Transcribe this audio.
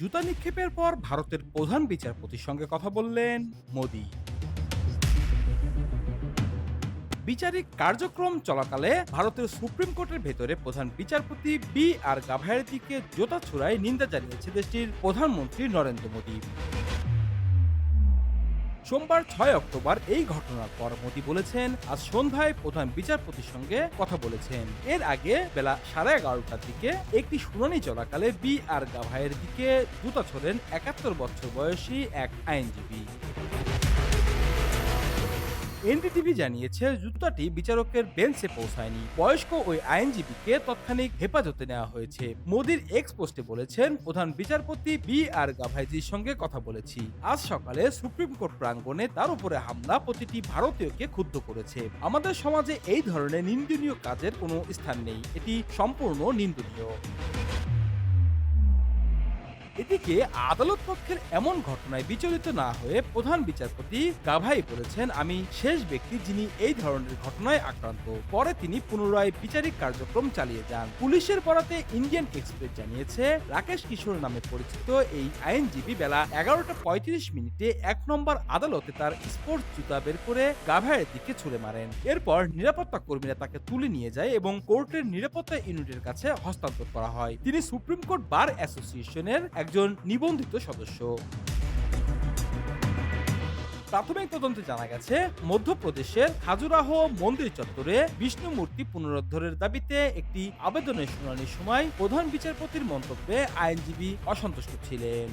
জুতা নিক্ষেপের পর ভারতের প্রধান বিচারপতির সঙ্গে কথা বললেন মোদি। বিচারিক কার্যক্রম চলাকালে ভারতের সুপ্রিম কোর্টের ভেতরে প্রধান বিচারপতি বি আর গাভায়ের দিকে জোতা ছোড়ায় নিন্দা জানিয়েছে দেশটির প্রধানমন্ত্রী নরেন্দ্র মোদী। সোমবার ছয় অক্টোবর এই ঘটনার পর মোদী বলেছেন, আজ সন্ধ্যায় প্রধান বিচারপতির সঙ্গে কথা বলেছেন। এর আগে বেলা সাড়ে এগারোটার দিকে একটি শুনানি চলাকালে বি আর গাভাইয়ের দিকে জুতা ছোড়েন একাত্তর বছর বয়সী এক আইনজীবী। এনডিটিভি জানিয়েছে জুতাটি বিচারকের বেঞ্চে পৌঁছায়নি। বয়স্ক ওই আইনজীবীকে তৎক্ষণিক হেফাজতে নেওয়া হয়েছে। মোদির এক্স পোস্টে বলেছেন, প্রধান বিচারপতি বি আর গাভাইজির সঙ্গে কথা বলেছি। আজ সকালে সুপ্রিম কোর্ট প্রাঙ্গণে তার উপরে হামলা প্রতিটি ভারতীয়কে ক্ষুব্ধ করেছে। আমাদের সমাজে এই ধরনের নিন্দনীয় কাজের কোনো স্থান নেই। এটি সম্পূর্ণ নিন্দনীয়। এদিকে আদালত পক্ষের এমন ঘটনায় বিচলিত না হয়ে প্রধান বিচারপতি গাভাই বলেছেন, আমি শেষ ব্যক্তি যিনি এই ধরনের ঘটনায় আক্রান্ত। পরে তিনি পুনরায় বিচারিক কার্যক্রম চালিয়ে যান। পুলিশের বরাতে ইন্ডিয়ান এক্সপ্রেস জানিয়েছে, রাকেশ কিশোর নামে পরিচিত এই আইনজীবী বেলা এগারোটা পঁয়ত্রিশ মিনিটে এক নম্বর আদালতে তার স্পোর্টস জুতা বের করে গাভাইয়ের দিকে ছুড়ে মারেন। এরপর নিরাপত্তা কর্মীরা তাকে তুলে নিয়ে যায় এবং কোর্টের নিরাপত্তা ইউনিটের কাছে হস্তান্তর করা হয়। তিনি সুপ্রিম কোর্ট বার অ্যাসোসিয়েশনের একজন নিবন্ধিত সদস্য। প্রাথমিক তদন্তে জানা গেছে, মধ্যপ্রদেশের খাজুরাহ মন্দির চত্বরে বিষ্ণু মূর্তি পুনরুদ্ধারের দাবিতে একটি আবেদনের শুনানির সময় প্রধান বিচারপতির মন্তব্যে আইনজীবী অসন্তুষ্ট ছিলেন।